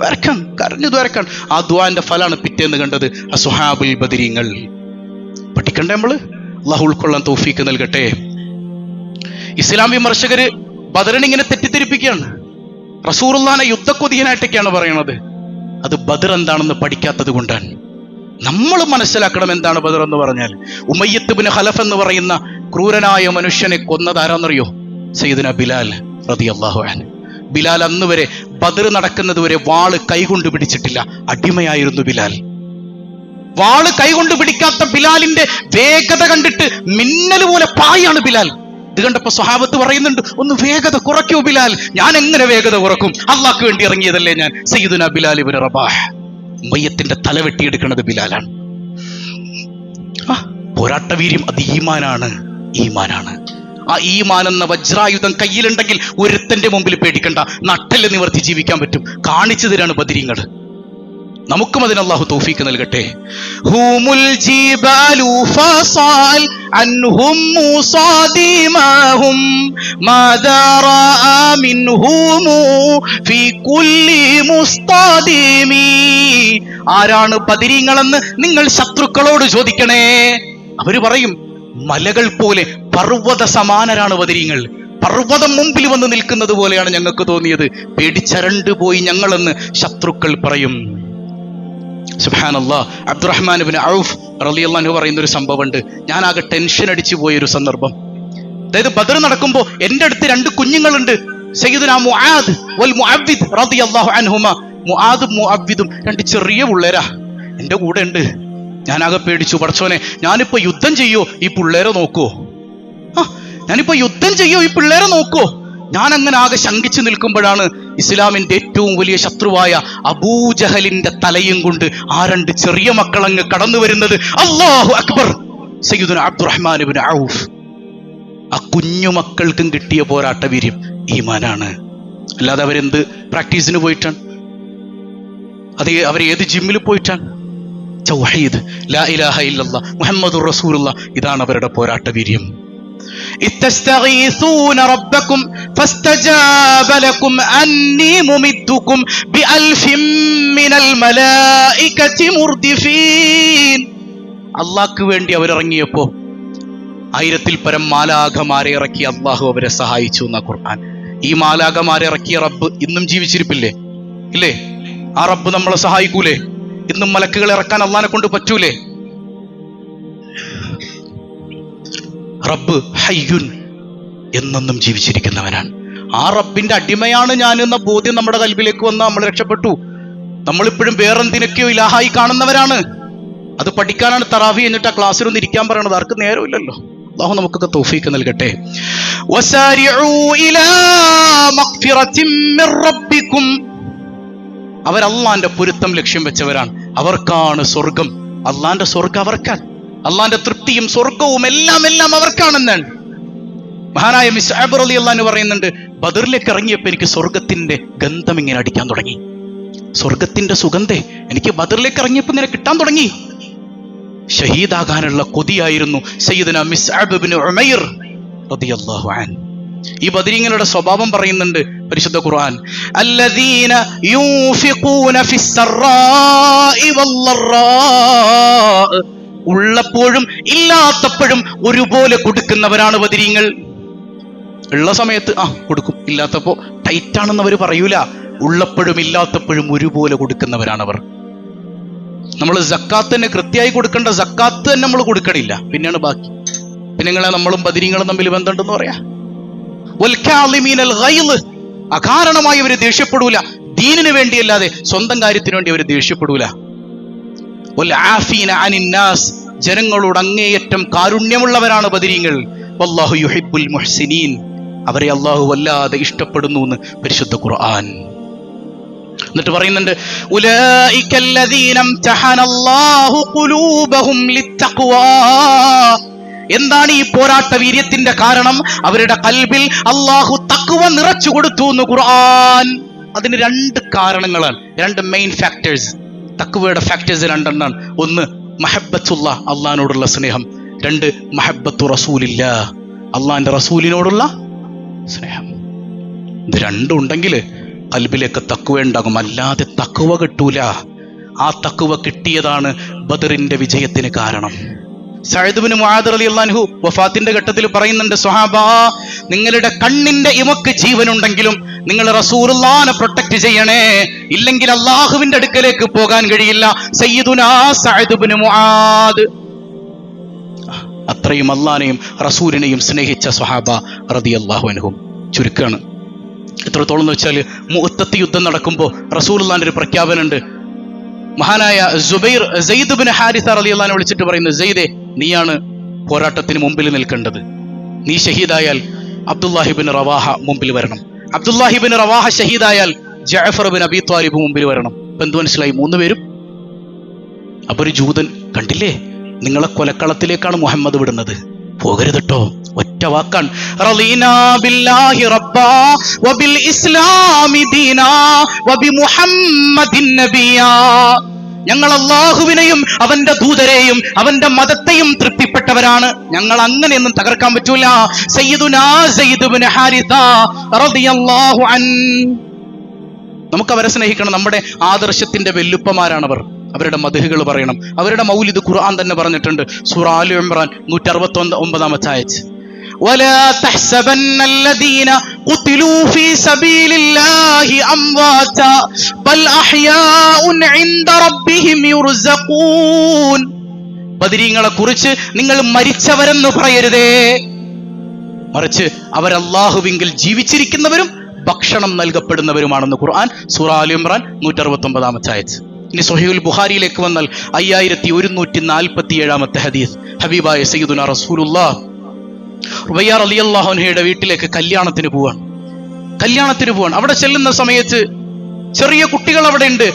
ദ്വാരക്കാൻ കരഞ്ഞു ദ്വാരക്കാണ് ആ ദ്വാന്റെ ഫലാണ് പിറ്റേന്ന് കണ്ടത് അസുഹാബുൽ ബദരീങ്ങൾ. പഠിക്കണ്ടേ നമ്മൾ? അള്ളാഹു ഉൾക്കൊള്ളാൻ തോഫീക്ക് നൽകട്ടെ. ഇസ്ലാം വിമർശകര് ബദറിനെ ഇങ്ങനെ തെറ്റിദ്ധരിപ്പിക്കുകയാണ്. റസൂറുല്ലാനെ യുദ്ധക്കൊതിയനായിട്ടൊക്കെയാണ് പറയണത്. അത് ബദർ എന്താണെന്ന് പഠിക്കാത്തത് കൊണ്ടാണ്. നമ്മൾ മനസ്സിലാക്കണം എന്താണ് ബദർ എന്ന് പറഞ്ഞാൽ ഉമയ്യത്ത് ബിൻ ഹലഫ് എന്ന് പറയുന്ന ക്രൂരനായ മനുഷ്യനെ കൊന്നത് ആരാന്നറിയോ? ബിലാൽ റതി അള്ളാഹു ബിലാൽ അന്ന് വരെ ബദർ നടക്കുന്നത് വരെ വാൾ കൈകൊണ്ട് പിടിച്ചിട്ടില്ല. അടിമയായിരുന്നു ബിലാൽ. വാൾ കൈകൊണ്ട് പിടിക്കാത്ത ബിലാലിന്റെ വേഗത കണ്ടിട്ട് മിന്നൽ പോലെ പായാണ് ബിലാൽ. ഇത് കണ്ടപ്പോ സ്വഹാബത്ത് പറയുന്നുണ്ട് ഒന്ന് വേഗത കുറയ്ക്കൂ ബിലാൽ. ഞാൻ എങ്ങനെ വേഗത കുറക്കും? അള്ളാഹ്ക്ക് വേണ്ടി ഇറങ്ങിയതല്ലേ ഞാൻ. സയ്യിദുന ബിലാൽ ഇബ്നു റബാഹ്. മയ്യത്തിന്റെ തല വെട്ടിയെടുക്കുന്നത് ബിലാലാണ്. പോരാട്ടവീര്യം അത് ഈമാനാണ്. ഈമാനാണ്. ആ ഈമാൻ എന്ന വജ്രായുധം കയ്യിലുണ്ടെങ്കിൽ ഒരുത്തന്റെ മുമ്പിൽ പേടിക്കണ്ട. നട്ടൽ നിവർത്തി ജീവിക്കാൻ പറ്റും. കാണിച്ചു തരാണ് ബദിരിങ്ങൾ നമുക്കും അതിന് അള്ളാഹു തൗഫീക്ക് നൽകട്ടെ. ഹൂമുൽ ആരാണ് ബദിരീങ്ങളെന്ന് നിങ്ങൾ ശത്രുക്കളോട് ചോദിക്കണേ? അവർ പറയും മലകൾ പോലെ പർവത സമാനരാണ് വതിരിങ്ങൾ. പർവതം മുമ്പിൽ വന്ന് നിൽക്കുന്നത് പോലെയാണ് ഞങ്ങൾക്ക് തോന്നിയത്. പേടിച്ചരണ്ട് പോയി ഞങ്ങളെന്ന് ശത്രുക്കൾ പറയും. സുബാനല്ലാ അബ്ദുറഹ്മാൻ ബിൻ ഔഫ് റളിയല്ലാഹു പറയുന്ന ഒരു സംഭവമുണ്ട്. ഞാൻ ആകെ ടെൻഷൻ അടിച്ചു പോയ ഒരു സന്ദർഭം. അതായത് ബദർ നടക്കുമ്പോൾ എന്റെ അടുത്ത് രണ്ട് കുഞ്ഞുങ്ങളുണ്ട്. സയ്യിദുന മുആദ് വൽ റളിയല്ലാഹു രണ്ട് ചെറിയ പിള്ളേരാ. എന്റെ കൂടെ ഉണ്ട് ഞാനാകെ പേടിച്ചു. പടച്ചോനെ ഞാനിപ്പോ യുദ്ധം ചെയ്യോ? ഈ പിള്ളേരെ നോക്കോ. ആ ഞാനിപ്പോ യുദ്ധം ചെയ്യോ? ഈ പിള്ളേരെ നോക്കോ. ഞാൻ അങ്ങനെ ആകെ ശങ്കിച്ചു നിൽക്കുമ്പോഴാണ് ഇസ്ലാമിന്റെ ഏറ്റവും വലിയ ശത്രുവായ അബൂജഹലിന്റെ തലയും കൊണ്ട് ആ രണ്ട് ചെറിയ മക്കളങ്ങ് കടന്നു വരുന്നത്. അള്ളാഹു അക്ബർ. സയ്യിദുന അബ്ദുറഹ്മാൻ ഔഫ്. ആ കുഞ്ഞു മക്കൾക്കും കിട്ടിയ പോരാട്ട വീര്യം ഈമാനാണ്. അല്ലാതെ അവരെന്ത് പ്രാക്ടീസിന് പോയിട്ടാണ്? അത് അവർ ഏത് ജിമ്മിൽ പോയിട്ടാണ്? ലാ ഇലാഹ ഇല്ലല്ലാ. മുഹമ്മദുർ റസൂലുള്ള. ഇതാണ് അവരുടെ പോരാട്ട വീര്യം. إذ تستغيثون ربكم فاستجاب لكم أني ممدكم بألف من الملائكة مردفين അള്ളാഹ്ക്ക് വേണ്ടി അവരിറങ്ങിയപ്പോ ആയിരത്തിൽ പരം മാലാഖമാരെ ഇറക്കി അള്ളാഹു അവരെ സഹായിച്ചു എന്ന ഖുർആൻ ഈ മാലാഖമാരെ ഇറക്കിയ റബ്ബ് ഇന്നും ജീവിച്ചിരിപ്പില്ലേ ഇല്ലേ ആ റബ്ബ് നമ്മളെ സഹായിക്കൂലേ ഇന്നും മലക്കുകൾ ഇറക്കാൻ അള്ളാനെ കൊണ്ട് പറ്റൂലേ റബ്ബ് ഹയ്യുൻ എന്നെന്നും ജീവിച്ചിരിക്കുന്നവനാണ്. ആ റബ്ബിന്റെ അടിമയാണ് ഞാൻ എന്ന ബോധ്യം നമ്മുടെ കൽവിലേക്ക് വന്ന് നമ്മൾ രക്ഷപ്പെട്ടു. നമ്മളിപ്പോഴും വേറെന്തിനൊക്കെയോ ഇലാഹായി കാണുന്നവരാണ്. അത് പഠിക്കാനാണ് തറാവി എന്നിട്ട് ആ ക്ലാസ്സിൽ ഒന്ന് ഇരിക്കാൻ പറയണത്. ആർക്ക് നേരമില്ലല്ലോ. അള്ളാഹു നമുക്കൊക്കെ തൗഫീക്ക് നൽകട്ടെ. അവരല്ലാന്റെ പൊരുത്തം ലക്ഷ്യം വെച്ചവരാണ്. അവർക്കാണ് സ്വർഗം അള്ളാന്റെ സ്വർഗം അവർക്കാണ് അള്ളാന്റെ തൃപ്തിയും സ്വർഗവും എല്ലാം എല്ലാം അവർക്കാണെന്നാണ്. മഹാനായ മിസ് അലി അള്ളഹാന് പറയുന്നുണ്ട് ബദറിലേക്ക് ഇറങ്ങിയപ്പോൾ എനിക്ക് സ്വർഗത്തിന്റെ ഗന്ധം ഇങ്ങനെ അടിക്കാൻ തുടങ്ങി. സ്വർഗത്തിന്റെ സുഗന്ധേ എനിക്ക് ബദറിലേക്ക് ഇറങ്ങിയപ്പോൾ ഇങ്ങനെ കിട്ടാൻ തുടങ്ങി. ഷഹീദാകാനുള്ള കൊതിയായിരുന്നു സയ്യിദന മിസ് ഉമൈർ റളിയല്ലാഹു ഈ ബദരീങ്ങളുടെ സ്വഭാവം പറയുന്നുണ്ട് പരിശുദ്ധ ഖുർആൻ ഉള്ളപ്പോഴും ഇല്ലാത്തപ്പോഴും ഒരുപോലെ കൊടുക്കുന്നവരാണ് വതിരിങ്ങൾ ഉള്ള സമയത്ത് ആ കൊടുക്കും. ഇല്ലാത്തപ്പോ ടൈറ്റ് ആണെന്ന് അവർ പറയൂല. ഉള്ളപ്പോഴും ഇല്ലാത്തപ്പോഴും ഒരുപോലെ കൊടുക്കുന്നവരാണ് അവർ നമ്മൾ ജക്കാത്ത് തന്നെ കൃത്യമായി കൊടുക്കേണ്ട ജക്കാത്ത് തന്നെ നമ്മൾ കൊടുക്കണില്ല. പിന്നെയാണ് ബാക്കി. പിന്നെ നമ്മളും ബദിരിങ്ങളും തമ്മിൽ ബന്ധമുണ്ടെന്ന് പറയാ. അകാരണമായി അവർ ദേഷ്യപ്പെടൂല. ദീനിന് വേണ്ടിയല്ലാതെ സ്വന്തം കാര്യത്തിന് വേണ്ടി അവർ ദേഷ്യപ്പെടൂല. ജനങ്ങളോട് അങ്ങേയറ്റം കാരുണ്യമുള്ളവരാണ് ബദിരീങ്ങൾ. വല്ലാഹു യുഹിബുൽ മുഹ്സിനീൻ. അവരെ അള്ളാഹു വല്ലാതെ ഇഷ്ടപ്പെടുന്നു എന്ന് പരിശുദ്ധ ഖുർആൻ. എന്നിട്ട് പറയുന്നുണ്ട് എന്താണ് ഈ പോരാട്ട വീര്യത്തിന്റെ കാരണം? അവരുടെ കൽബിൽ അള്ളാഹു തക്കുവ നിറച്ചു കൊടുത്തു എന്ന് ഖുർആൻ. അതിന് രണ്ട് കാരണങ്ങളാണ് രണ്ട് മെയിൻ ഫാക്ടേഴ്സ് തക്കുവയുടെ ഫാക്ടേഴ്സ് രണ്ടെണ്ണാണ് ഒന്ന് മഹബത്തുള്ള അള്ളഹാനോടുള്ള സ്നേഹം. രണ്ട് മഹബത്തു റസൂലില്ല അള്ളാഹിന്റെ റസൂലിനോടുള്ള സ്നേഹം. ഇത് രണ്ടും ഉണ്ടെങ്കിൽ കൽബിലേക്ക് തക്കുവ ഉണ്ടാകും. അല്ലാതെ തക്കുവ കിട്ടൂല. ആ തക്കുവ കിട്ടിയതാണ് ബദറിന്റെ വിജയത്തിന് കാരണം. സഅദ്ബിന് മുആദ് അലി അള്ളാൻഹു വഫാത്തിന്റെ ഘട്ടത്തിൽ പറയുന്നുണ്ട് സ്വഹാബ നിങ്ങളുടെ കണ്ണിന്റെ ഇമക്ക് ജീവനുണ്ടെങ്കിലും നിങ്ങൾ റസൂറുല്ലാനെ പ്രൊട്ടക്ട് ചെയ്യണേ. ഇല്ലെങ്കിൽ അള്ളാഹുവിന്റെ അടുക്കലേക്ക് പോകാൻ കഴിയില്ല. സയ്യിദുനാ സഅദ്ബിന് മുആദ്. അത്രയും അള്ളാനെയും റസൂലിനെയും സ്നേഹിച്ച സ്വഹാബ റളിയല്ലാഹു അൻഹും ചുരുക്കാണ്. എത്രത്തോളം എന്ന് വെച്ചാൽ മുത്തത്തി യുദ്ധം നടക്കുമ്പോൾ റസൂലുള്ളാന്റെ ഒരു പ്രഖ്യാപനമുണ്ട്. മഹാനായ ജുബൈർ സെയ്ദ് ബിൻ ഹാരിസ വിളിച്ചിട്ട് പറയുന്നത് സെയ്ദെ നീയാണ് പോരാട്ടത്തിന് മുമ്പിൽ നിൽക്കേണ്ടത്. നീ ഷഹീദായാൽ അബ്ദുല്ലാഹിബിൻ റവാഹ മുമ്പിൽ വരണം. അബ്ദുല്ലാഹിബിൻ റവാഹ ഷഹീദായാൽ ജാഫർ ബിൻ അബി ത്വാലിബ് മുമ്പിൽ വരണം. ഇപ്പൊ എന്ത് മനസ്സിലായി? മൂന്ന് പേരും? അപ്പൊ ഒരു ജൂതൻ കണ്ടില്ലേ? നിങ്ങളെ കൊലക്കളത്തിലേക്കാണ് മുഹമ്മദ് വിടുന്നത്. പോകരുത് കേട്ടോ ഒറ്റ വാക്കാണ്. റളീനാ ബില്ലാഹി റബ്ബാ വബിൽ ഇസ്ലാമി ദീനാ വബി മുഹമ്മദിൻ നബിയാ ഞങ്ങൾ അള്ളാഹുവിനെയും അവന്റെ ദൂതരെയും അവന്റെ മതത്തെയും തൃപ്തിപ്പെട്ടവരാണ് ഞങ്ങൾ അങ്ങനെയൊന്നും തകർക്കാൻ പറ്റൂല സയ്യിദുനാ സയ്യിദ് ഇബ്നു ഹാരിസ റളിയല്ലാഹു അൻ നമുക്ക് അവരെ സ്നേഹിക്കണം നമ്മുടെ ആദർശത്തിന്റെ വെല്ലുപ്പമാരാണവർ അവരുടെ മധുഹുകൾ പറയണം അവരുടെ മൗലിദ് ഖുർആൻ തന്നെ പറഞ്ഞിട്ടുണ്ട് സൂറ ആലു ഇമ്രാൻ നൂറ്റി അറുപത്തി ഒമ്പതാമത്തെ ആയച്ച് ولا تحسبن الذين قتلوا في سبيل الله أمواتا بل أحياء عند ربهم يرزقون ബദരീങ്ങളെ കുറിച്ച് നിങ്ങൾ മരിച്ചവരെന്ന് പറയരുതേ മറിച്ച് അവർ അള്ളാഹുവിങ്കിൽ ജീവിച്ചിരിക്കുന്നവരും ഭക്ഷണം നൽകപ്പെടുന്നവരുമാണെന്ന് ഖുർആൻ സൂറ ആലി ഇമ്രാൻ നൂറ്ററുപത്തി ഒമ്പതാമത്തെ ആയത് ഇനി സൊഹീൽ ബുഹാരിയിലേക്ക് വന്നാൽ അയ്യായിരത്തി ഒരുന്നൂറ്റി നാൽപ്പത്തി ഏഴാമത്തെ ഹദീസ് ഹബീബായ സയ്യിദുന റസൂലുല്ലാ റുബയ്യാർ അലി അള്ളാഹുനഹയുടെ വീട്ടിലേക്ക് കല്യാണത്തിന് പോവാണ്. കല്യാണത്തിന് പോവാണ്. അവിടെ ചെല്ലുന്ന സമയത്ത് ചെറിയ കുട്ടികൾ അവിടെ ഉണ്ട്.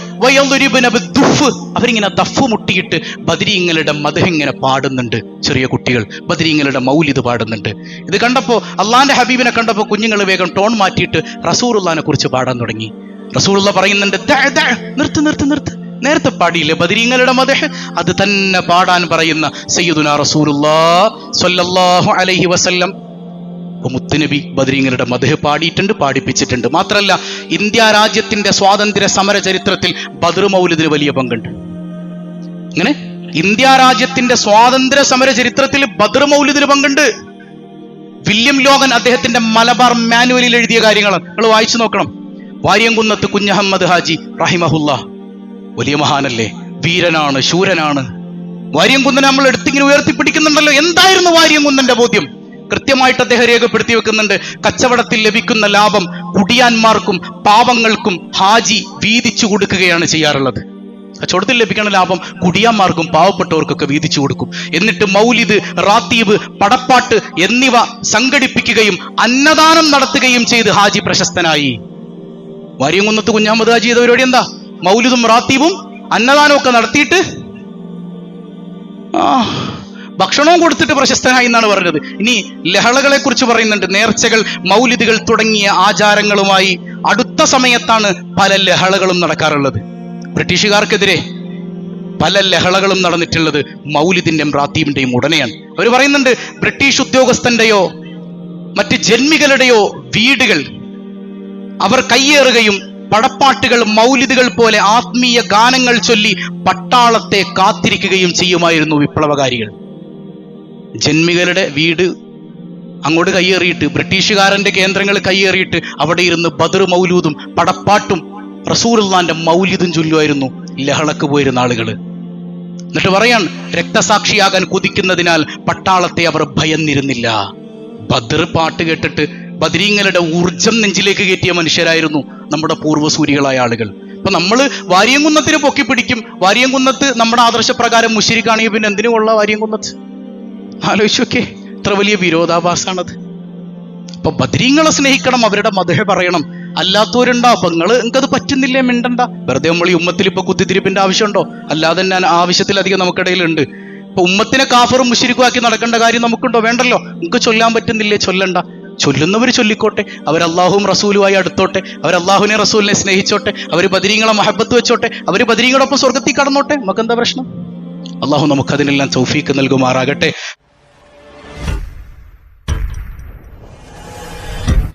ദുഫ് അവരിങ്ങനെ ദഫ് മുട്ടിയിട്ട് ബദരീങ്ങളുടെ മധു ഇങ്ങനെ പാടുന്നുണ്ട് ചെറിയ കുട്ടികൾ. ബദരീങ്ങളുടെ മൗലിത് പാടുന്നുണ്ട്. ഇത് കണ്ടപ്പോ അള്ളാന്റെ ഹബീബിനെ കണ്ടപ്പോ കുഞ്ഞുങ്ങൾ വേഗം ടോൺ മാറ്റിയിട്ട് റസൂറുല്ലാനെ കുറിച്ച് പാടാൻ തുടങ്ങി. റസൂറുള്ള പറയുന്നുണ്ട് "ദഅ, ദഅ, നിർത്ത് നിർത്ത് നിർത്ത്. നേരത്തെ പാടിയില്ലേ? ബദരീങ്ങളുടെ മദഹ്? അത് തന്നെ പാടാൻ പറയുന്ന സയ്യിദുന റസൂലുള്ളാ സ്വല്ലല്ലാഹു അലൈഹി വസല്ലം. മുത്തുനബി ബദരീങ്ങളുടെ മധു പാടിയിട്ടുണ്ട് പാടിപ്പിച്ചിട്ടുണ്ട്. മാത്രമല്ല ഇന്ത്യ രാജ്യത്തിന്റെ സ്വാതന്ത്ര്യ സമര ചരിത്രത്തിൽ ബദർ മൗലിദിന് വലിയ പങ്കുണ്ട്. ഇങ്ങനെ ഇന്ത്യ രാജ്യത്തിന്റെ സ്വാതന്ത്ര്യ സമര ചരിത്രത്തിൽ ബദർ മൗലിദിന് പങ്കുണ്ട്. വില്യം ലോകൻ അദ്ദേഹത്തിന്റെ മലബാർ മാനുവലിൽ എഴുതിയ കാര്യങ്ങൾ നിങ്ങൾ വായിച്ചു നോക്കണം. വാര്യംകുന്നത്ത് കുഞ്ഞഹമ്മദ് ഹാജി റഹിമഹുല്ല വലിയ മഹാനല്ലേ? വീരനാണ് ശൂരനാണ്. വാര്യംകുന്നനെ നമ്മൾ എടുത്തിങ്ങനെ ഉയർത്തിപ്പിടിക്കുന്നുണ്ടല്ലോ. എന്തായിരുന്നു വാര്യംകുന്നന്റെ ബോധ്യം? കൃത്യമായിട്ട് അദ്ദേഹം രേഖപ്പെടുത്തി വെക്കുന്നുണ്ട്. കച്ചവടത്തിൽ ലഭിക്കുന്ന ലാഭം കുടിയാന്മാർക്കും പാവങ്ങൾക്കും ഹാജി വീതിച്ചു കൊടുക്കുകയാണ് ചെയ്യാറുള്ളത്. കച്ചവടത്തിൽ ലഭിക്കുന്ന ലാഭം കുടിയാന്മാർക്കും പാവപ്പെട്ടവർക്കൊക്കെ വീതിച്ചു കൊടുക്കും. എന്നിട്ട് മൗലിദ് റാത്തീബ് പടപ്പാട്ട് എന്നിവ സംഘടിപ്പിക്കുകയും അന്നദാനം നടത്തുകയും ചെയ്ത് ഹാജി പ്രശസ്തനായി. വാര്യംകുന്നത്ത് കുഞ്ഞാമത് ഹാജി ചെയ്ത പരിപാടി എന്താ? മൗലിദും റാത്തീബും അന്നദാനവും ഒക്കെ നടത്തിയിട്ട് ഭക്ഷണവും കൊടുത്തിട്ട് പ്രശസ്തനായി എന്നാണ് പറഞ്ഞത്. ഇനി ലഹളകളെ കുറിച്ച് പറയുന്നുണ്ട്. നേർച്ചകൾ മൗലിദുകൾ തുടങ്ങിയ ആചാരങ്ങളുമായി അടുത്ത സമയത്താണ് പല ലഹളകളും നടക്കാറുള്ളത്. ബ്രിട്ടീഷുകാർക്കെതിരെ പല ലഹളകളും നടന്നിട്ടുള്ളത് മൗലിദിന്റെയും റാത്തീബിന്റെയും ഉടനെയാണ് അവർ പറയുന്നുണ്ട് ബ്രിട്ടീഷ് ഉദ്യോഗസ്ഥന്റെയോ മറ്റ് ജന്മികളുടെയോ വീടുകൾ അവർ കയ്യേറുകയും പടപ്പാട്ടുകൾ മൗലിദുകൾ പോലെ ആത്മീയ ഗാനങ്ങൾ ചൊല്ലി പട്ടാളത്തെ കാത്തിരിക്കുകയും ചെയ്യുമായിരുന്നു വിപ്ലവകാരികൾ. ജന്മികളുടെ വീട് അങ്ങോട്ട് കയ്യേറിയിട്ട് ബ്രിട്ടീഷുകാരന്റെ കേന്ദ്രങ്ങൾ കയ്യേറിയിട്ട് അവിടെ ഇരുന്ന് ബദർ മൗലൂദും പടപ്പാട്ടും റസൂറുല്ലാന്റെ മൗലിദും ചൊല്ലുമായിരുന്നു ലഹളക്ക് പോയിരുന്ന ആളുകൾ എന്നിട്ട് പറയാൻ രക്തസാക്ഷിയാകാൻ കുതിക്കുന്നതിനാൽ പട്ടാളത്തെ അവർ ഭയന്നിരുന്നില്ല. ബദർ പാട്ട് കേട്ടിട്ട് ബദരീങ്ങളുടെ ഊർജം നെഞ്ചിലേക്ക് കയറ്റിയ മനുഷ്യരായിരുന്നു നമ്മുടെ പൂർവസൂരികളായ ആളുകൾ. അപ്പൊ നമ്മൾ വാര്യംകുന്നത്തിന് പൊക്കി പിടിക്കും. വാര്യംകുന്നത്ത് നമ്മുടെ ആദർശപ്രകാരം മുശരിക്കാണെങ്കിൽ പിന്നെ എന്തിനു കൊള്ള വാര്യംകുന്നത്ത് ആലോചിച്ചു നോക്കേ ഇത്ര വലിയ വിരോധാഭാസാണത് അപ്പൊ ബദരീങ്ങളെ സ്നേഹിക്കണം അവരുടെ മധുഹ പറയണം. അല്ലാത്തവരുണ്ടോ? അപ്പൊ നിങ്ങൾ നിങ്ങൾക്കത് പറ്റുന്നില്ലേ? മിണ്ടണ്ട. വെറുതെ നമ്മൾ ഈ ഉമ്മത്തിൽ ഇപ്പൊ കുത്തിത്തിരിപ്പിന്റെ ആവശ്യമുണ്ടോ? അല്ലാതെ ഞാൻ ആവശ്യത്തിലധികം നമുക്കിടയിലുണ്ട് ഇപ്പൊ ഉമ്മത്തിനെ കാഫറും മുഷിരിക്കുമാക്കി നടക്കേണ്ട കാര്യം നമുക്കുണ്ടോ? വേണ്ടല്ലോ. നിങ്ങൾക്ക് ചൊല്ലാൻ പറ്റുന്നില്ലേ? ചൊല്ലണ്ട. ചൊല്ലുന്നവർ ചൊല്ലിക്കോട്ടെ. അവർ അള്ളാഹുവും റസൂലുമായി അടുത്തോട്ടെ. അവർ അള്ളാഹുവിനെ റസൂലിനെ സ്നേഹിച്ചോട്ടെ. അവർ ബദരീങ്ങളെ മഹബത്ത് വെച്ചോട്ടെ. അവർ ബദരീങ്ങളൊപ്പം സ്വർഗത്തിൽ കടന്നോട്ടെ. നമുക്കെന്താ പ്രശ്നം? അള്ളാഹു നമുക്കതിനെല്ലാം തൗഫീക്ക് നൽകുമാറാകട്ടെ.